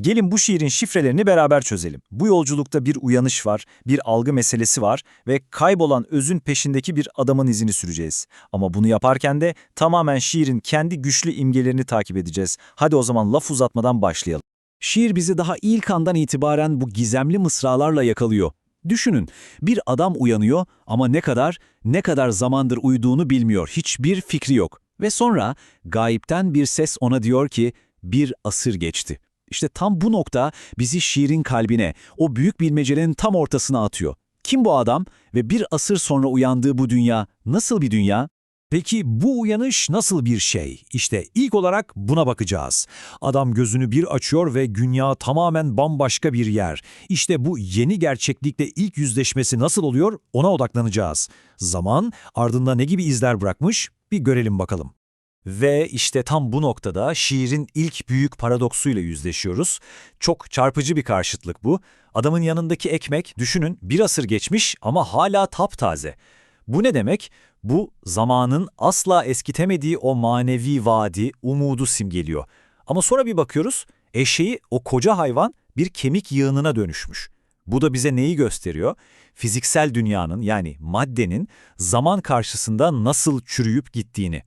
Gelin bu şiirin şifrelerini beraber çözelim. Bu yolculukta bir uyanış var, bir algı meselesi var ve kaybolan özün peşindeki bir adamın izini süreceğiz. Ama bunu yaparken de tamamen şiirin kendi güçlü imgelerini takip edeceğiz. Hadi o zaman laf uzatmadan başlayalım. Şiir bizi daha ilk andan itibaren bu gizemli mısralarla yakalıyor. Düşünün, bir adam uyanıyor ama ne kadar, ne kadar zamandır uyuduğunu bilmiyor, hiçbir fikri yok. Ve sonra gayipten bir ses ona diyor ki, bir asır geçti. İşte tam bu nokta bizi şiirin kalbine, o büyük bilmecenin tam ortasına atıyor. Kim bu adam ve bir asır sonra uyandığı bu dünya nasıl bir dünya? Peki bu uyanış nasıl bir şey? İşte ilk olarak buna bakacağız. Adam gözünü bir açıyor ve dünya tamamen bambaşka bir yer. İşte bu yeni gerçeklikle ilk yüzleşmesi nasıl oluyor ona odaklanacağız. Zaman ardında ne gibi izler bırakmış bir görelim bakalım. Ve işte tam bu noktada şiirin ilk büyük paradoksuyla yüzleşiyoruz. Çok çarpıcı bir karşıtlık bu. Adamın yanındaki ekmek, düşünün bir asır geçmiş ama hala taptaze. Bu ne demek? Bu zamanın asla eskitemediği o manevi vadi, umudu simgeliyor. Ama sonra bir bakıyoruz, eşeği o koca hayvan bir kemik yığınına dönüşmüş. Bu da bize neyi gösteriyor? Fiziksel dünyanın yani maddenin zaman karşısında nasıl çürüyüp gittiğini.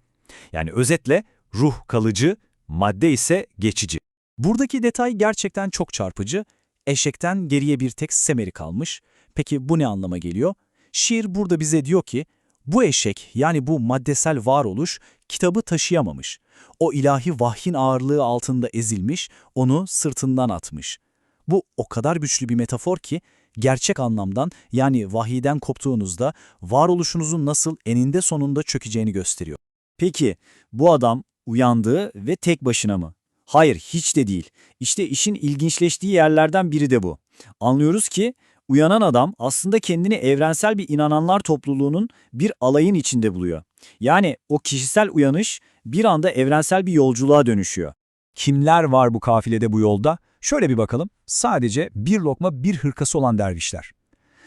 Yani özetle ruh kalıcı, madde ise geçici. Buradaki detay gerçekten çok çarpıcı. Eşekten geriye bir tek semeri kalmış. Peki bu ne anlama geliyor? Şiir burada bize diyor ki, bu eşek yani bu maddesel varoluş kitabı taşıyamamış. O ilahi vahyin ağırlığı altında ezilmiş, onu sırtından atmış. Bu o kadar güçlü bir metafor ki, gerçek anlamdan yani vahiyden koptuğunuzda varoluşunuzun nasıl eninde sonunda çökeceğini gösteriyor. Peki bu adam uyandı ve tek başına mı? Hayır hiç de değil. İşte işin ilginçleştiği yerlerden biri de bu. Anlıyoruz ki uyanan adam aslında kendini evrensel bir inananlar topluluğunun bir alayın içinde buluyor. Yani o kişisel uyanış bir anda evrensel bir yolculuğa dönüşüyor. Kimler var bu kafilede bu yolda? Şöyle bir bakalım. Sadece bir lokma bir hırkası olan dervişler.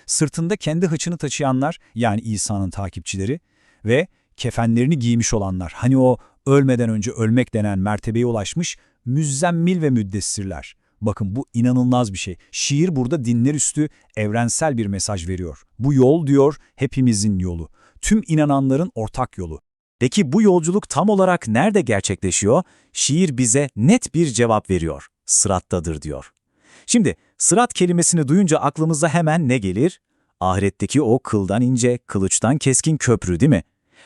Sırtında kendi hıçını taşıyanlar yani İsa'nın takipçileri ve kefenlerini giymiş olanlar. Hani o ölmeden önce ölmek denen mertebeye ulaşmış müzzemmil ve müddessirler. Bakın bu inanılmaz bir şey. Şiir burada dinler üstü evrensel bir mesaj veriyor. Bu yol diyor hepimizin yolu. Tüm inananların ortak yolu. Peki bu yolculuk tam olarak nerede gerçekleşiyor? Şiir bize net bir cevap veriyor. Sırattadır diyor. Şimdi sırat kelimesini duyunca aklımıza hemen ne gelir? Ahiretteki o kıldan ince, kılıçtan keskin köprü değil mi?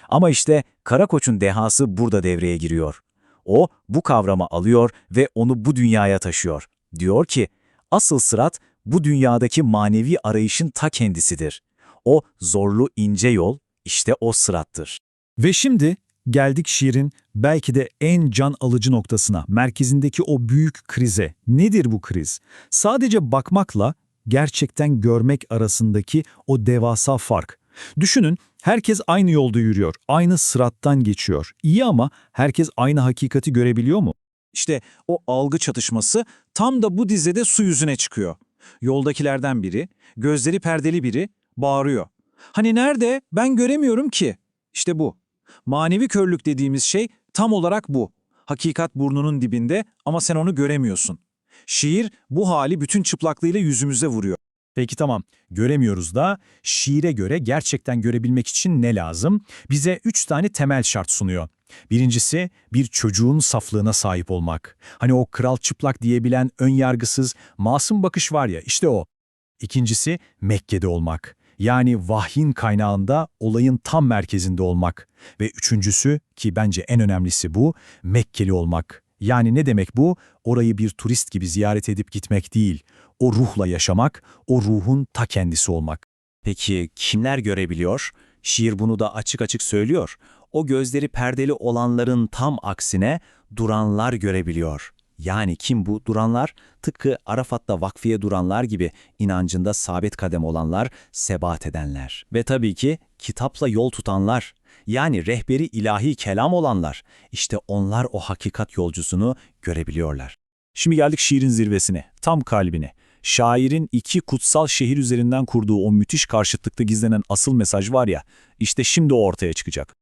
Ama işte Karakoç'un dehası burada devreye giriyor. O bu kavramı alıyor ve onu bu dünyaya taşıyor. Diyor ki, asıl sırat bu dünyadaki manevi arayışın ta kendisidir. O zorlu ince yol işte o sırattır. Ve şimdi geldik şiirin belki de en can alıcı noktasına, merkezindeki o büyük krize. Nedir bu kriz? Sadece bakmakla gerçekten görmek arasındaki o devasa fark. Düşünün, herkes aynı yolda yürüyor, aynı sırattan geçiyor. İyi ama herkes aynı hakikati görebiliyor mu? İşte o algı çatışması tam da bu dizede su yüzüne çıkıyor. Yoldakilerden biri, gözleri perdeli biri bağırıyor. Hani nerede? Ben göremiyorum ki. İşte bu. Manevi körlük dediğimiz şey tam olarak bu. Hakikat burnunun dibinde ama sen onu göremiyorsun. Şiir bu hali bütün çıplaklığıyla yüzümüze vuruyor. Peki tamam, göremiyoruz da şiire göre gerçekten görebilmek için ne lazım? Bize üç tane temel şart sunuyor. Birincisi bir çocuğun saflığına sahip olmak. Hani o kral çıplak diyebilen ön yargısız, masum bakış var ya işte o. İkincisi Mekke'de olmak. Yani vahyin kaynağında olayın tam merkezinde olmak. Ve üçüncüsü ki bence en önemlisi bu, Mekkeli olmak. Yani ne demek bu? Orayı bir turist gibi ziyaret edip gitmek değil. O ruhla yaşamak, o ruhun ta kendisi olmak. Peki kimler görebiliyor? Şiir bunu da açık açık söylüyor. O gözleri perdeli olanların tam aksine duranlar görebiliyor. Yani kim bu duranlar? Tıpkı Arafat'ta vakfiye duranlar gibi inancında sabit kadem olanlar, sebat edenler. Ve tabii ki kitapla yol tutanlar. Yani rehberi ilahi kelam olanlar. İşte onlar o hakikat yolcusunu görebiliyorlar. Şimdi geldik şiirin zirvesine, tam kalbine. Şairin iki kutsal şehir üzerinden kurduğu o müthiş karşıtlıkta gizlenen asıl mesaj var ya, işte şimdi o ortaya çıkacak.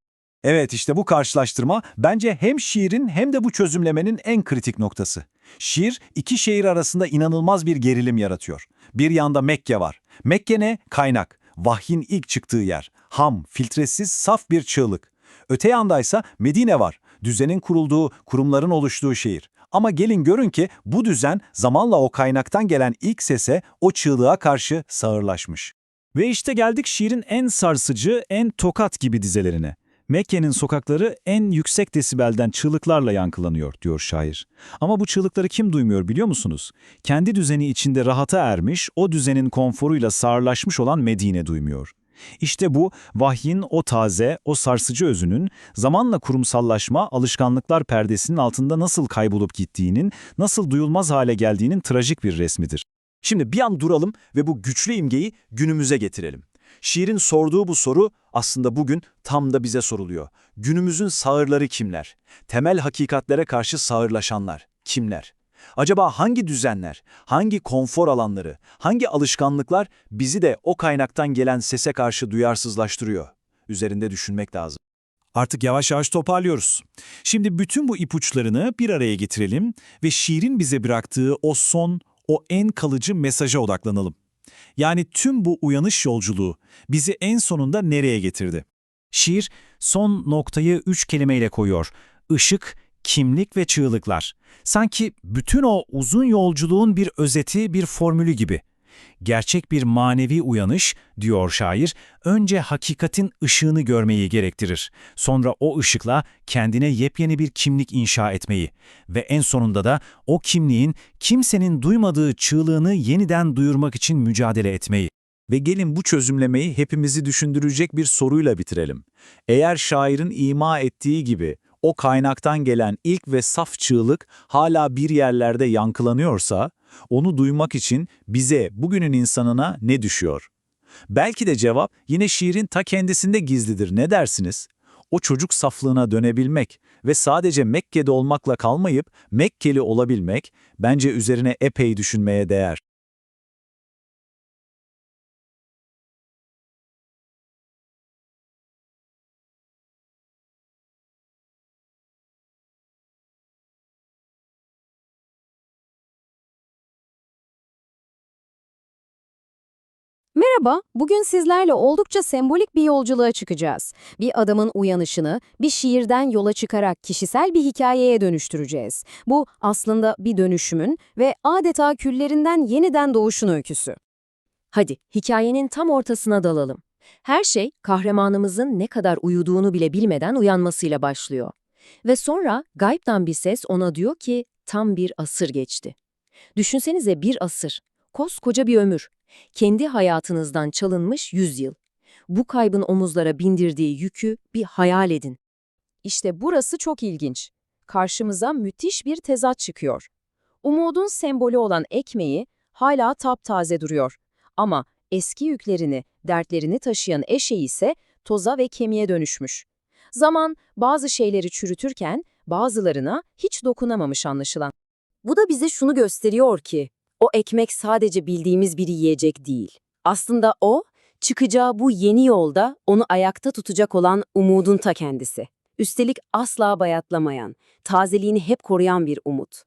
Evet işte bu karşılaştırma bence hem şiirin hem de bu çözümlemenin en kritik noktası. Şiir iki şehir arasında inanılmaz bir gerilim yaratıyor. Bir yanda Mekke var. Mekke ne? Kaynak. Vahyin ilk çıktığı yer. Ham, filtresiz, saf bir çığlık. Öte yandaysa Medine var. Düzenin kurulduğu, kurumların oluştuğu şehir. Ama gelin görün ki bu düzen zamanla o kaynaktan gelen ilk sese, o çığlığa karşı sağırlaşmış. Ve işte geldik şiirin en sarsıcı, en tokat gibi dizelerine. Mekke'nin sokakları en yüksek desibelden çığlıklarla yankılanıyor, diyor şair. Ama bu çığlıkları kim duymuyor biliyor musunuz? Kendi düzeni içinde rahata ermiş, o düzenin konforuyla sağırlaşmış olan Medine duymuyor. İşte bu, vahyin o taze, o sarsıcı özünün, zamanla kurumsallaşma, alışkanlıklar perdesinin altında nasıl kaybolup gittiğinin, nasıl duyulmaz hale geldiğinin trajik bir resmidir. Şimdi bir an duralım ve bu güçlü imgeyi günümüze getirelim. Şiirin sorduğu bu soru aslında bugün tam da bize soruluyor. Günümüzün sağırları kimler? Temel hakikatlere karşı sağırlaşanlar kimler? Acaba hangi düzenler, hangi konfor alanları, hangi alışkanlıklar bizi de o kaynaktan gelen sese karşı duyarsızlaştırıyor? Üzerinde düşünmek lazım. Artık yavaş yavaş toparlıyoruz. Şimdi bütün bu ipuçlarını bir araya getirelim ve şiirin bize bıraktığı o son, o en kalıcı mesaja odaklanalım. Yani tüm bu uyanış yolculuğu bizi en sonunda nereye getirdi? Şiir son noktayı üç kelimeyle koyuyor. Işık, kimlik ve çığlıklar. Sanki bütün o uzun yolculuğun bir özeti, bir formülü gibi. Gerçek bir manevi uyanış, diyor şair, önce hakikatin ışığını görmeyi gerektirir. Sonra o ışıkla kendine yepyeni bir kimlik inşa etmeyi ve en sonunda da o kimliğin kimsenin duymadığı çığlığını yeniden duyurmak için mücadele etmeyi. Ve gelin bu çözümlemeyi hepimizi düşündürecek bir soruyla bitirelim. Eğer şairin ima ettiği gibi o kaynaktan gelen ilk ve saf çığlık hala bir yerlerde yankılanıyorsa, onu duymak için bize, bugünün insanına ne düşüyor? Belki de cevap yine şiirin ta kendisinde gizlidir. Ne dersiniz? O çocuk saflığına dönebilmek ve sadece Mekke'de olmakla kalmayıp Mekkeli olabilmek bence üzerine epey düşünmeye değer. Merhaba, bugün sizlerle oldukça sembolik bir yolculuğa çıkacağız. Bir adamın uyanışını bir şiirden yola çıkarak kişisel bir hikayeye dönüştüreceğiz. Bu aslında bir dönüşümün ve adeta küllerinden yeniden doğuşun öyküsü. Hadi hikayenin tam ortasına dalalım. Her şey kahramanımızın ne kadar uyuduğunu bile bilmeden uyanmasıyla başlıyor. Ve sonra gaybdan bir ses ona diyor ki tam bir asır geçti. Düşünsenize bir asır, koskoca bir ömür. Kendi hayatınızdan çalınmış 100 yıl. Bu kaybın omuzlara bindirdiği yükü bir hayal edin. İşte burası çok ilginç. Karşımıza müthiş bir tezat çıkıyor. Umudun sembolü olan ekmeği hala taptaze duruyor. Ama eski yüklerini, dertlerini taşıyan eşeği ise toza ve kemiğe dönüşmüş. Zaman bazı şeyleri çürütürken bazılarına hiç dokunamamış anlaşılan. Bu da bize şunu gösteriyor ki, o ekmek sadece bildiğimiz bir yiyecek değil. Aslında o, çıkacağı bu yeni yolda onu ayakta tutacak olan umudun ta kendisi. Üstelik asla bayatlamayan, tazeliğini hep koruyan bir umut.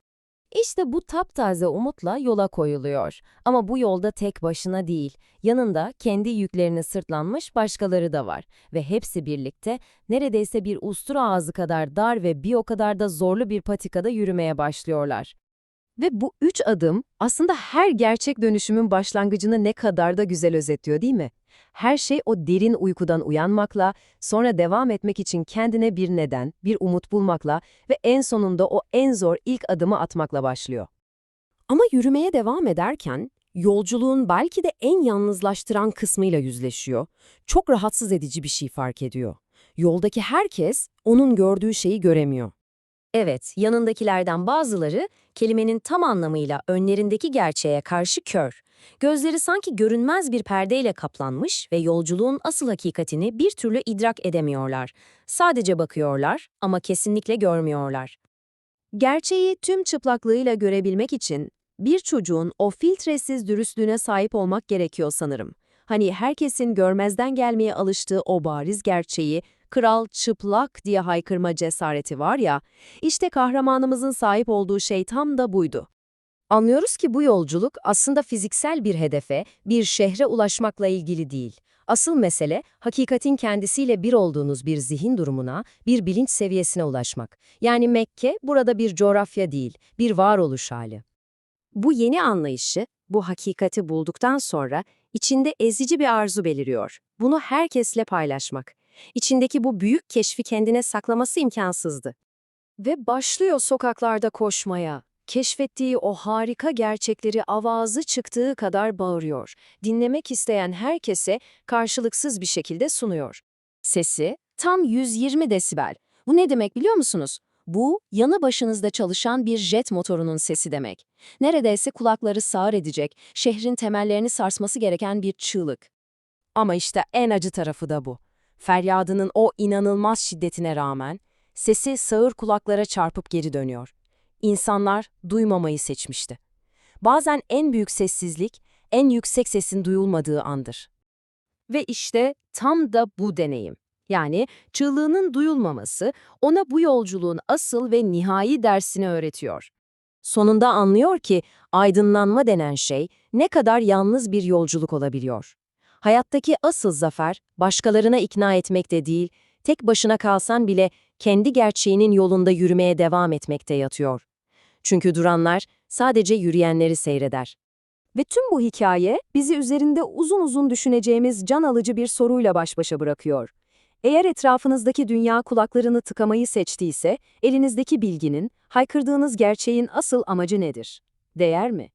İşte bu taptaze umutla yola koyuluyor. Ama bu yolda tek başına değil, yanında kendi yüklerini sırtlanmış başkaları da var. Ve hepsi birlikte neredeyse bir ustura ağzı kadar dar ve bir o kadar da zorlu bir patikada yürümeye başlıyorlar. Ve bu üç adım aslında her gerçek dönüşümün başlangıcını ne kadar da güzel özetliyor değil mi? Her şey o derin uykudan uyanmakla, sonra devam etmek için kendine bir neden, bir umut bulmakla ve en sonunda o en zor ilk adımı atmakla başlıyor. Ama yürümeye devam ederken, yolculuğun belki de en yalnızlaştıran kısmıyla yüzleşiyor. Çok rahatsız edici bir şey fark ediyor. Yoldaki herkes onun gördüğü şeyi göremiyor. Evet, yanındakilerden bazıları kelimenin tam anlamıyla önlerindeki gerçeğe karşı kör. Gözleri sanki görünmez bir perdeyle kaplanmış ve yolculuğun asıl hakikatini bir türlü idrak edemiyorlar. Sadece bakıyorlar ama kesinlikle görmüyorlar. Gerçeği tüm çıplaklığıyla görebilmek için bir çocuğun o filtresiz dürüstlüğüne sahip olmak gerekiyor sanırım. Hani herkesin görmezden gelmeye alıştığı o bariz gerçeği kral çıplak diye haykırma cesareti var ya, işte kahramanımızın sahip olduğu şey tam da buydu. Anlıyoruz ki bu yolculuk aslında fiziksel bir hedefe, bir şehre ulaşmakla ilgili değil. Asıl mesele, hakikatin kendisiyle bir olduğunuz bir zihin durumuna, bir bilinç seviyesine ulaşmak. Yani Mekke burada bir coğrafya değil, bir varoluş hali. Bu yeni anlayışı, bu hakikati bulduktan sonra içinde ezici bir arzu beliriyor. Bunu herkesle paylaşmak. İçindeki bu büyük keşfi kendine saklaması imkansızdı. Ve başlıyor sokaklarda koşmaya. Keşfettiği o harika gerçekleri avazı çıktığı kadar bağırıyor. Dinlemek isteyen herkese karşılıksız bir şekilde sunuyor. Sesi tam 120 desibel. Bu ne demek biliyor musunuz? Bu, yanı başınızda çalışan bir jet motorunun sesi demek. Neredeyse kulakları sağır edecek, şehrin temellerini sarsması gereken bir çığlık. Ama işte en acı tarafı da bu. Feryadının o inanılmaz şiddetine rağmen, sesi sağır kulaklara çarpıp geri dönüyor. İnsanlar duymamayı seçmişti. Bazen en büyük sessizlik, en yüksek sesin duyulmadığı andır. Ve işte tam da bu deneyim. Yani çığlığının duyulmaması ona bu yolculuğun asıl ve nihai dersini öğretiyor. Sonunda anlıyor ki aydınlanma denen şey ne kadar yalnız bir yolculuk olabiliyor. Hayattaki asıl zafer başkalarına ikna etmekte değil, tek başına kalsan bile kendi gerçeğinin yolunda yürümeye devam etmekte yatıyor. Çünkü duranlar sadece yürüyenleri seyreder. Ve tüm bu hikaye bizi üzerinde uzun uzun düşüneceğimiz can alıcı bir soruyla baş başa bırakıyor. Eğer etrafınızdaki dünya kulaklarını tıkamayı seçtiyse, elinizdeki bilginin, haykırdığınız gerçeğin asıl amacı nedir? Değer mi?